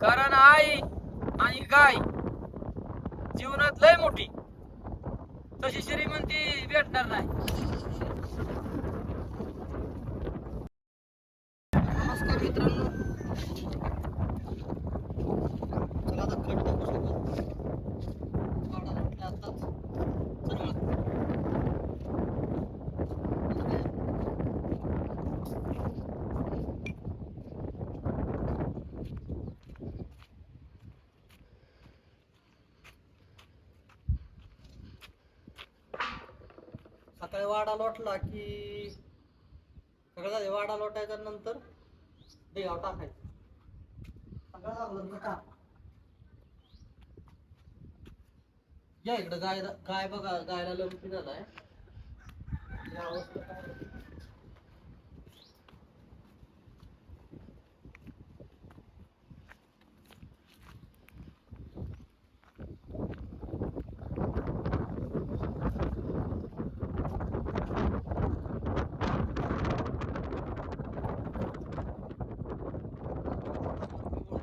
कारण आई आणि गाय जीवनात लय मोठी. तशी श्रीमंती भेटणार नाही. नमस्कार मित्रांनो चला आता कट टाकू शकतो वाडा म्हटलं आताच चल मग. सकाळी वाडा लोटला की सगळं झाले. वाडा लोटायच्या नंतर देगाव टाकायचं. सगळं झालं टाक. या इकडं गाय गाय बघा गायला लंपी झालाय या अवस्थेत काय?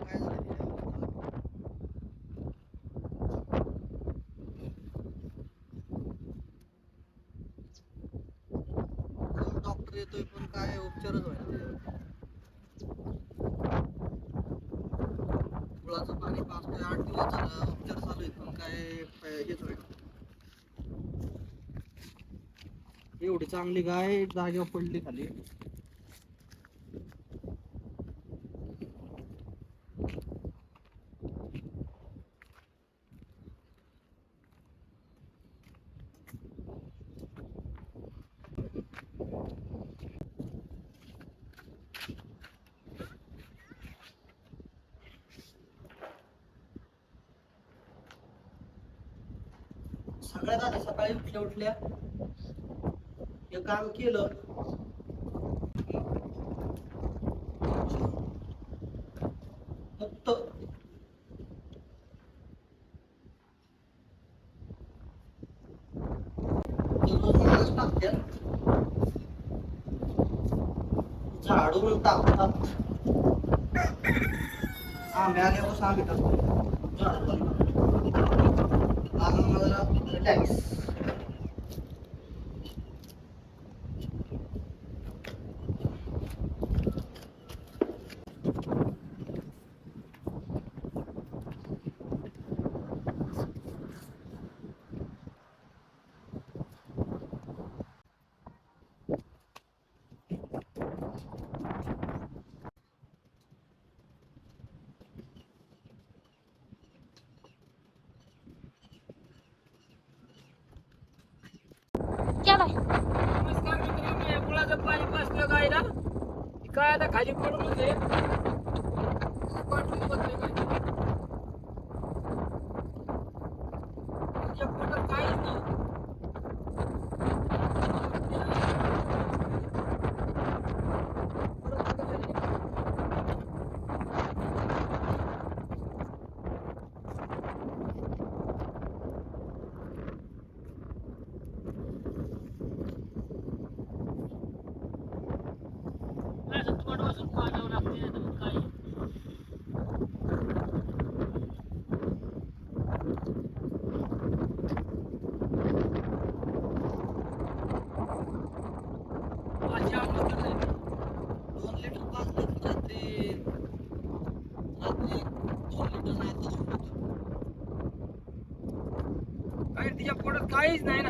काय झालं ते? कोण डॉक्टर येतोय पण काय उपचारच व्हायला त्याच्यावर गुळाचं पाणी ते आठ दिवस झालं उपचार चालू आहेत पण काय हेच व्हायला एवढी चांगली गाय जागेवर पडली खाली. सगळ्यात आधी सकाळी उठल्या उठल्या. हे काम केलं. फक्त माणूस टाकत्यात. झाडून टाकतात. आंबे आल्यावर आम्ही टाकतो झाडून आज मला नमस्कार मित्रांनो या गुळाचं पाणी पाजलं गायला. काय आता खाली पडून पाठवून बसले काय तिच्या पोटात काहीच नाही असं तोंड वाजून पाजावं लागते नाही तर काही अशी अवस्था झाली. दोन लिटर पाच लिटर रात्री रात्री दोन लिटर नाही आता सोडतो बाहेर तिच्या पोटात काहीच नाही ना.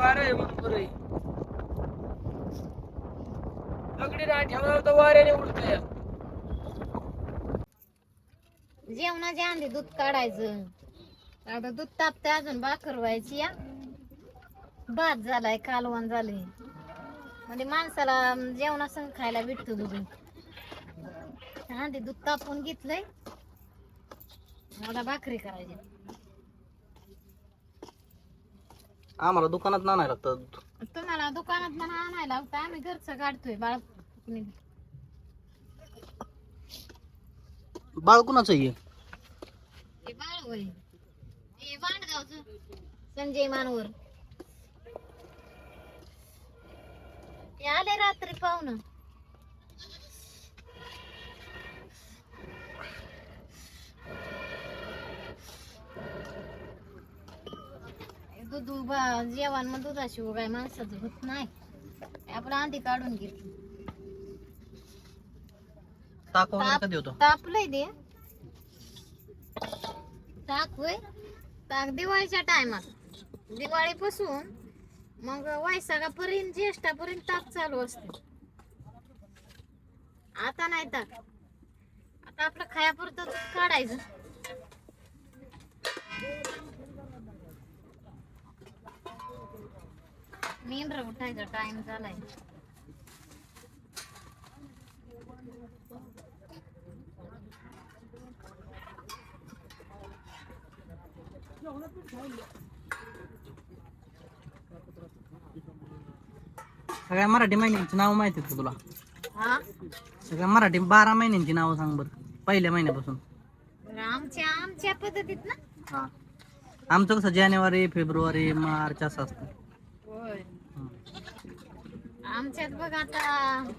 वारं आहे आहे. दगडी नाही ठेवणार तर वाऱ्याने उडतंय जेवणाच्या आधी दूध काढायचं. आता दूध तापते अजून भाकर व्हायची या. भात झालाय कालवण झाले म्हणजे माणसाला जेवणासंग खायला भेटतो दूध. आधी दूध तापून घेतलंय. मला भाकरी करायची आम्हाला दुकानात नाही लागतं. तुम्हाला दुकानात म्हणा आणायला लागतं. आम्ही घरचं काढतोय बाळ. बाळ कुणाचं आहे? हे बाळ होय. हे वांडगावचं संजय मानवर. ते आले रात्री पाहुणं. दूध उभा जेवण मग दुधाशी उगाय माणसाचं होत नाही. आपलं आधी काढून घेतलं ताक वगैरे ताप- कधी होतो? तापलंय ते. ताक होय. ताक दिवाळीच्या टायमात दिवाळीपासून मग वैशाखापर्यंत ज्येष्ठापर्यंत ताक चालू असते. आता नाही ताक आता आपलं खायापुरतं दूध काढायचं. मेंढर उठायचा टाइम झालाय. सगळ्या मराठी महिन्यांची नाव माहिती का तुला? हा? सगळ्या मराठी बारा महिन्यांची नावं सांग बरं पहिल्या महिन्यापासून. आमच्या आमच्या पद्धतीत ना? हा आमचं कसं जानेवारी फेब्रुवारी मार्च असं असतं. आमच्यात बघ आता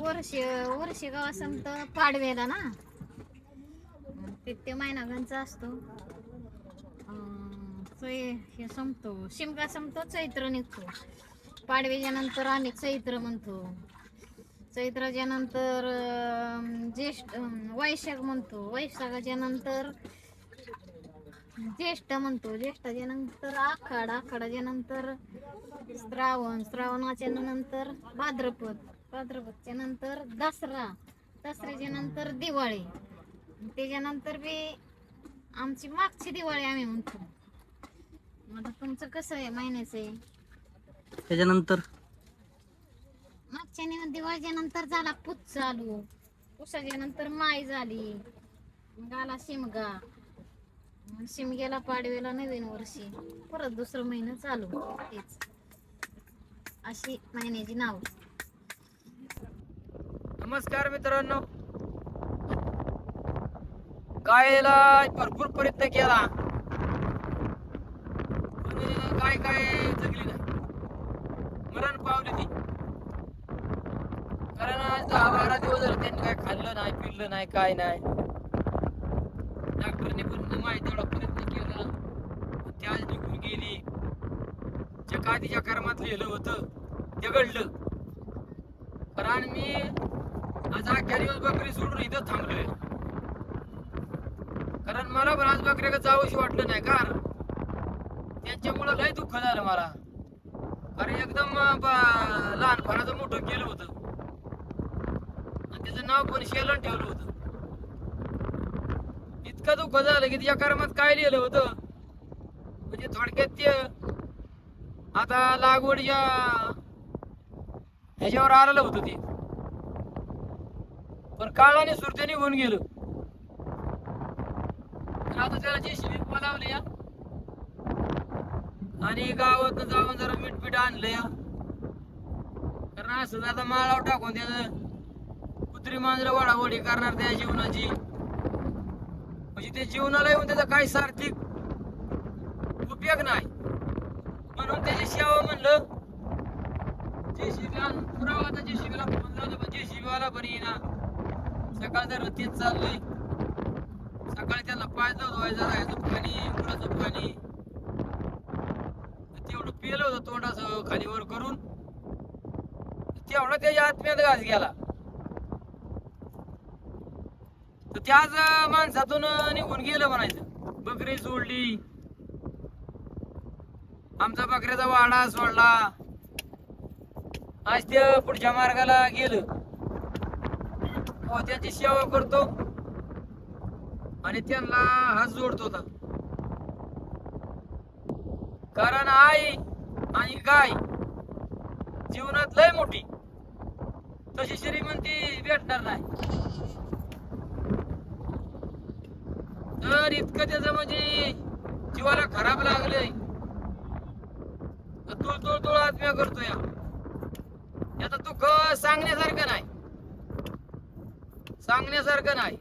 वर्ष वर्ष गावा संपत पाडव्याला ना. ते ते महिना असतो. चै- हे संपतो. शिमगा संपतो चैत्र निघतो. पाडव्याच्या नंतर आम्ही चैत्र म्हणतो. चैत्राच्या नंतर ज्येष्ठ वैशाख म्हणतो. वैशाखाच्या नंतर ज्येष्ठ म्हणतो ज्येष्ठाच्या नंतर आखाड आखाडाच्या नंतर श्रावण श्रावणाच्या नंतर भाद्रपद भाद्रपदच्या नंतर दसरा दसऱ्याच्या नंतर दिवाळी. त्याच्यानंतर बी आमची मागची दिवाळी आम्ही म्हणतो. आता तुमचं कसं आहे महिन्याचं आहे? त्याच्यानंतर? मागच्या नि- दिवाळीच्या नंतर झाला पुत चालू. पुसाच्या नंतर माय झाली. मग आला शिमगा. मग शिमग्याला पाडव्याला नवीन वर्षी. परत दुसरं महिना चालू तेच. अशी महिन्याची नाव. नमस्कार मित्रांनो. गायला भरपूर प्रयत्न केला. काय काय जगली नाही. मरण पावली ती. कारण आज दहा बारा दिवस झाले त्यांनी काय खाल्लं नाही पिल्लं नाही काय नाही. करण्यापर्यंत माहिती तेवढा प्रयत्न केला. त्या आज निघून गेली. जे तिच्या कर्मात लिहिलं होतं ते घडलं. कारण मी आज अख्ख्या दिवस बकरी सोडून इथं थांबलोय. कारण मला पण आज बकऱ्याकडे जावंशी वाटलं नाही कारण त्यांच्यामुळं लय दुःख झालं मला. कारण एकदम लहानपणाचं मोठं केलं होतं. आणि त्याचं नाव पण शेलन ठेवलं इतकं दुःख झालं की तिच्या कर्मात काय लिहिलं होतं? म्हणजे थोडक्यात ते आता लागवडच्या ह्याच्यावर आलेलं होतं ते. पण काळाने सुरते निघून गेलं. आता त्याला जेसीबी बोलावले या. आणि गावात जाऊन जरा मीठपीठ आणलं या. कारण असं आता माळावर टाकून त्याचं कुत्री मांजरं वाडावडी करणार त्या जीवनाची. ते जीवनाला येऊन त्याचा काही सार्थिक उपयोग नाही. म्हणून त्याची सेवा म्हणलं जेसीबी पुरावा आता जेसीबीला फोन लावला पण जेसीबी बरी पण येईना सकाळचं रतीत चाललंय. सकाळी त्याला पाय धुवायचा राहायचं पाणी उडाचं पाणी. तेवढं पिलं होतं तोंडाचं खाली वर करून. तेवढा त्याच्या आत्म्यात घास गेला. तर त्याच माणसातून निघून गेलं म्हणायचं. बकरी सोडली आमचा बकऱ्याचा वाडा सोडला. आज ते पुढच्या मार्गाला गेलं. व त्याची सेवा करतो. आणि त्यांना हात जोडतो होता कारण आई आणि गाय जीवनात लय मोठी. तशी श्रीमंती भेटणार नाही. तर इतकं त्याचं म्हणजे जीवाला खराब लागलंय. तुळ तुळ तुळ आत्म्या करतो या याचा दुःख सांगण्यासारखं नाही. सांगण्यासारखं नाही.